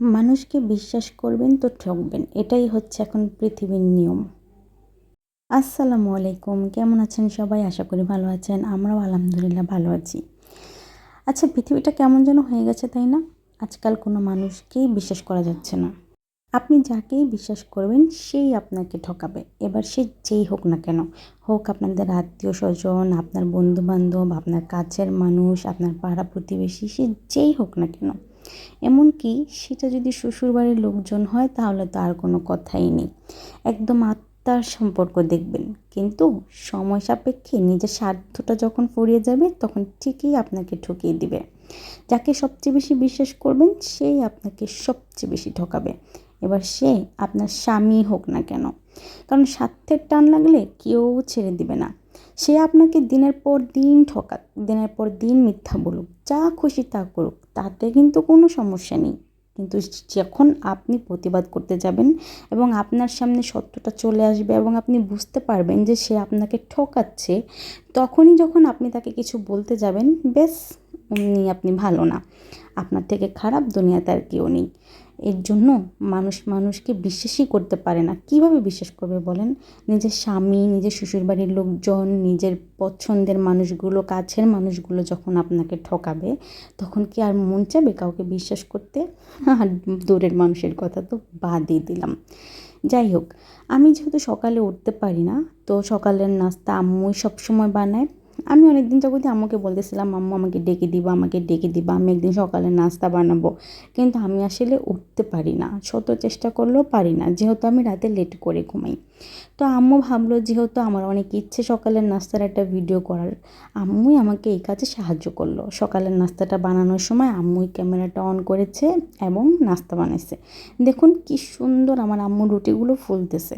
মানুষকে বিশ্বাস করবেন তো ঠকবেন, এটাই হচ্ছে এখন পৃথিবীর নিয়ম। আসসালামু আলাইকুম, কেমন আছেন সবাই? আশা করি ভালো আছেন, আমরাও আলহামদুলিল্লাহ ভালো আছি। আচ্ছা পৃথিবীটা কেমন যেন হয়ে গেছে, তাই না? আজকাল কোনো মানুষকেই বিশ্বাস করা যাচ্ছে না। আপনি যাকেই বিশ্বাস করবেন, সেই আপনাকে ঠকাবে। এবার সে যেই হোক না কেন, হোক আপনাদের আত্মীয় স্বজন, আপনার বন্ধু বান্ধব আপনার কাছের মানুষ, আপনার পাড়া প্রতিবেশী, সে যেই হোক না কেন এমনকি সেটা যদি শ্বশুরবাড়ির লোকজন হয়, তাহলে তো আর কোনো কথাই নেই। একদম আত্মার সম্পর্ক দেখবেন। কিন্তু সময় সাপেক্ষে নিজের স্বার্থটা যখন ফুরিয়ে যাবে, তখন ঠিকই আপনাকে ঠকিয়ে দিবে। যাকে সবচেয়ে বেশি বিশ্বাস করবেন, সেই আপনাকে সবচেয়ে বেশি ঠকাবে। এবার সে আপনার স্বামী হোক না কেন। কারণ স্বার্থের টান লাগলে কেউ ছেড়ে দিবে না। সে আপনাকে দিনের পর দিন ঠকাক দিনের পর দিন মিথ্যা বলুক, যা খুশি তা করুক, তাতে কিন্তু কোনো সমস্যা নেই। কিন্তু যখন আপনি প্রতিবাদ করতে যাবেন এবং আপনার সামনে সত্যটা চলে আসবে এবং আপনি বুঝতে পারবেন যে সে আপনাকে ঠকাচ্ছে, তখনই যখন আপনি তাকে কিছু বলতে যাবেন বেশ অমনি আপনি ভালো না। আপনার থেকে খারাপ দুনিয়াতে আর কেউ নেই। এর জন্য মানুষ, মানুষকে বিশ্বাসই করতে পারে না। কীভাবে বিশ্বাস করবে বলেন? নিজের স্বামী, নিজের শ্বশুরবাড়ির লোকজন, নিজের পছন্দের মানুষগুলো, কাছের মানুষগুলো যখন আপনাকে ঠকাবে, তখন কি আর মন চাবে কাউকে বিশ্বাস করতে? আর দূরের মানুষের কথা তো বাদই দিলাম। যাই হোক, আমি যেহেতু সকালে উঠতে পারি না, তো সকালের নাস্তা আম্মুই সবসময় বানায়। আমি অনেক দিন যাবতীয় আম্মুকে বলতেছিলাম, আম্মু, আমাকে ডেকে দিবা, আমাকে ডেকে দিবা, আমি একদিন সকালে নাস্তা বানাবো। কিন্তু আমি আসলে উঠতে পারি না, শত চেষ্টা করলেও পারি না, যেহেতু আমি রাতে লেট করে ঘুমাই। তো আম্মু ভাবলো, যেহেতু আমার অনেক ইচ্ছে সকালের নাস্তার একটা ভিডিও করার, আম্মুই আমাকে এই কাজে সাহায্য করল। সকালের নাস্তাটা বানানোর সময় আম্মুই ক্যামেরাটা অন করেছে এবং নাস্তা বানাইছে। দেখুন কি সুন্দর আমার আম্মু রুটিগুলো ফুলতেছে।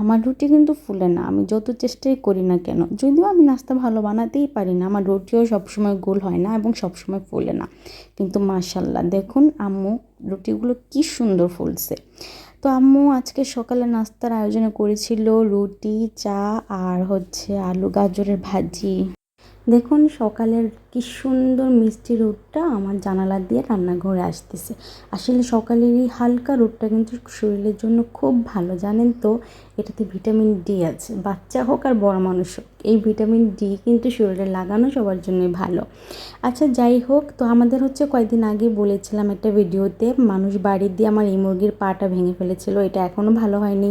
আমার রুটি কিন্তু ফুলে না, আমি যত চেষ্টাই করি না কেন, যদিও আমি নাস্তা ভালো বানাতেই পারি না, আমার রুটিও সবসময় গোল হয় না এবং সবসময় ফুলে না। কিন্তু মাশাল্লাহ দেখুন আম্মু, রুটিগুলো কি সুন্দর ফুলছে। তো আম্মু আজকে সকালে নাস্তার আয়োজনে করেছিল রুটি, চা আর হচ্ছে আলু গাজরের ভাজি। দেখুন সকালের কি সুন্দর মিষ্টি রোদটা আমার জানালা দিয়ে রান্নাঘরে আসতেছে। আসলে সকালের এই হালকা রোদটা কিন্তু শরীরের জন্য খুব ভালো, জানেন তো? এটাতে ভিটামিন ডি আছে, বাচ্চা হোক আর বড় মানুষ হোক, এই ভিটামিন ডি কিন্তু শরীরে লাগানো সবার জন্যই ভালো। আচ্ছা যাই হোক, তো আমাদের হচ্ছে কয়েকদিন আগে বলেছিলাম একটা ভিডিওতে, মানুষ বাড়ি দিয়ে আমার এই মুরগির পাটা ভেঙে ফেলেছিল, এটা এখনও ভালো হয়নি।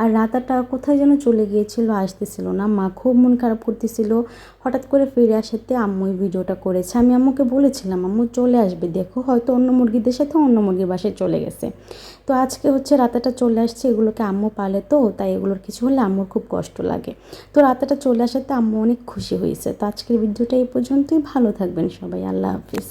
আর রাতাটা কোথায় যেন চলে গিয়েছিল, আসতেছিল না। মা খুব মন খারাপ করতেছিল। হঠাৎ করে ফিরে আসাতে আম্মু এই ভিডিওটা করেছে। আমি আম্মুকে বলেছিলাম, আম্মু চলে আসবে, দেখো, হয়তো অন্য মুরগিদের সাথে অন্য মুরগির বাসায় চলে গেছে। তো আজকে হচ্ছে রাতাটা চলে আসছে, এগুলোকে আম্মু পালে তো, তাই এগুলোর কিছু হলে আম্মুর খুব কষ্ট লাগে। তো রাতাটা চলে আসাতে আম্মু অনেক খুশি হয়েছে। তো আজকের ভিডিওটা এই পর্যন্তই, ভালো থাকবেন সবাই, আল্লাহ হাফিজ।